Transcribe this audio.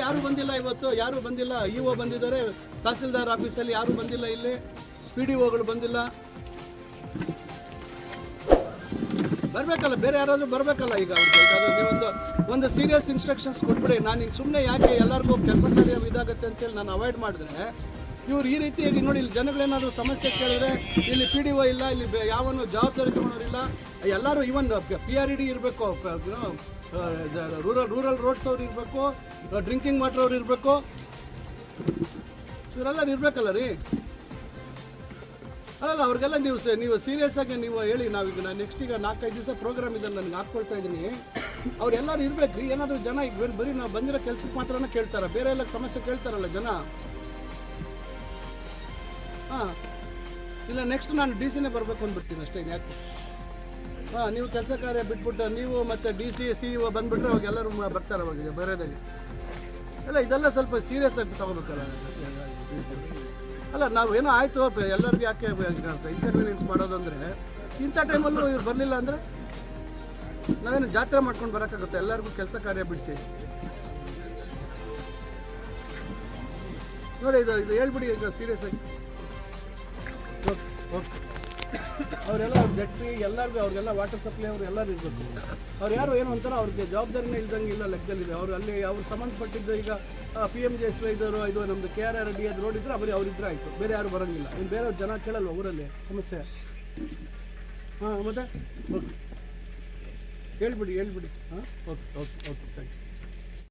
ಯಾರು ಬಂದಿಲ್ಲ ಇವತ್ತು, ಯಾರು ಬಂದಿಲ್ಲ. ಇ ಒ ಬಂದಿದ್ದಾರೆ, ತಹಸೀಲ್ದಾರ್ ಆಫೀಸಲ್ಲಿ ಯಾರು ಬಂದಿಲ್ಲ ಇಲ್ಲಿ. ಪಿ ಡಿ ಒಗಳು ಬಂದಿಲ್ಲ. ಬರಬೇಕಲ್ಲ, ಬೇರೆ ಯಾರಾದರೂ ಬರಬೇಕಲ್ಲ ಈಗ ಈಗ ನೀವೊಂದು ಒಂದು ಸೀರಿಯಸ್ ಇನ್ಸ್ಟ್ರಕ್ಷನ್ಸ್ ಕೊಟ್ಬಿಡಿ. ನಾನು ಸುಮ್ಮನೆ ಯಾಕೆ ಎಲ್ಲರಿಗೂ ಕೆಲಸ ಕಾರ್ಯ ಇದಾಗುತ್ತೆ ಅಂತೇಳಿ ನಾನು ಅವಾಯ್ಡ್ ಮಾಡಿದ್ರೆ, ಇವ್ರು ಈ ರೀತಿಯಾಗಿ ನೋಡಿ, ಇಲ್ಲಿ ಜನಗಳೇನಾದರೂ ಸಮಸ್ಯೆ ಕೇಳಿದ್ರೆ, ಇಲ್ಲಿ ಪಿ ಡಿ ಒ ಇಲ್ಲ, ಇಲ್ಲಿ ಯಾವನು ಜವಾಬ್ದಾರಿ ತಗೊಳೋರಿಲ್ಲ. ಎಲ್ಲರೂ even P R E D ಇರಬೇಕು ರೂರಲ್ ರೂರಲ್ ರೋಡ್ಸ್ ಅವ್ರು ಇರಬೇಕು ಡ್ರಿಂಕಿಂಗ್ ವಾಟರ್ ಅವ್ರು ಇರಬೇಕು. ಇವರೆಲ್ಲ ಇರಬೇಕಲ್ಲ ರೀ? ಅಲ್ಲ ಅವ್ರಿಗೆಲ್ಲ ನೀವು ನೀವು ಸೀರಿಯಸ್ ಆಗಿ ನೀವು ಹೇಳಿ, ನಾವೀಗ ನಾನು ನೆಕ್ಸ್ಟ್ ಈಗ ನಾಲ್ಕೈದು ದಿವಸ ಪ್ರೋಗ್ರಾಮ್ ಇದೆ ನನಗೆ ಹಾಕ್ಕೊಳ್ತಾ ಇದ್ದೀನಿ ಅವ್ರೆಲ್ಲರೂ ಇರಬೇಕು ರೀ, ಏನಾದರೂ ಜನ ಈಗ ಬರೀ- ಬರೀ ನಾವು ಬಂದಿರೋ ಕೆಲ್ಸಕ್ಕೆ ಮಾತ್ರನೇ ಕೇಳ್ತಾರೆ, ಬೇರೆ ಎಲ್ಲ ಸಮಸ್ಯೆ ಕೇಳ್ತಾರಲ್ಲ ಜನ. ಹಾಂ. ಇಲ್ಲ ನೆಕ್ಸ್ಟ್ ನಾನು ಡಿ ಸಿನೇ ಬರಬೇಕು ಅಂದ್ಬಿಡ್ತೀನಿ ಅಷ್ಟೇ ಯಾಕೆ ಹಾಂ, ನೀವು ಕೆಲಸ ಕಾರ್ಯ ಬಿಟ್ಬಿಟ್ಟು ನೀವು ಮತ್ತು ಡಿ ಸಿ ಸಿ ಇ ಬಂದ್ಬಿಟ್ರೆ ಅವಾಗ ಎಲ್ಲರೂ ಬರ್ತಾರೆ ಅವಾಗ ಬರೋದಾಗೆ. ಅಲ್ಲ, ಇದೆಲ್ಲ ಸ್ವಲ್ಪ ಸೀರಿಯಸ್ ಆಗಿ ತಗೋಬೇಕಲ್ಲ ಅಲ್ಲ, ನಾವು ಏನೋ ಆಯಿತು ಎಲ್ಲರಿಗೂ ಯಾಕೆ ಇನ್ಕನ್ವೀನಿಯನ್ಸ್ ಮಾಡೋದು ಅಂದರೆ, ಇಂಥ ಟೈಮಲ್ಲೂ ಇವ್ರು ಬರಲಿಲ್ಲ ಅಂದರೆ ನಾವೇನು ಜಾತ್ರೆ ಮಾಡ್ಕೊಂಡು ಬರೋಕ್ಕಾಗುತ್ತೆ? ಎಲ್ಲರಿಗೂ ಕೆಲಸ ಕಾರ್ಯ ಬಿಡಿಸಿ. ನೋಡಿ, ಇದು ಇದು ಹೇಳ್ಬಿಡಿ ಈಗ ಸೀರಿಯಸ್ ಆಗಿ. Okay okay. ಅವರೆಲ್ಲ ಅವ್ರ ಜಟ್ಟಿ, ಎಲ್ಲರಿಗೂ ಅವ್ರಿಗೆಲ್ಲ ವಾಟರ್ ಸಪ್ಲೈ ಅವ್ರು ಎಲ್ಲರೂ ಇರಬೇಕು. ಅವ್ರು ಯಾರು ಏನು ಅಂತಾರೋ ಅವ್ರಿಗೆ ಜವಾಬ್ದಾರಿನೇ ಇಲ್ದಂಗೆ ಇಲ್ಲ ಲೆಕ್ಕದಲ್ಲಿದೆ. ಅವ್ರು ಅಲ್ಲಿ ಅವ್ರು ಸಂಬಂಧಪಟ್ಟಿದ್ದು ಈಗ P M J S Y ಇದ್ದವರು ಇದು ನಮ್ಮದು ಕೆ ಆರ್ ಆರ್ ಡಿ ಅದು ನೋಡಿದ್ರೆ ಅವ್ರಿಗೆ ಅವ್ರಿದ್ರೆ ಆಯಿತು. ಬೇರೆ ಯಾರು ಬರೋಂಗಿಲ್ಲ. ಇನ್ನು ಬೇರೆ ಜನ ಕೇಳಲ್ಲ ಊರಲ್ಲಿ? ಸಮಸ್ಯೆ. ಹಾಂ, ಮತ್ತೆ? ಓಕೆ ಹೇಳ್ಬಿಡಿ ಹೇಳ್ಬಿಡಿ. ಹಾಂ? Okay okay okay thank you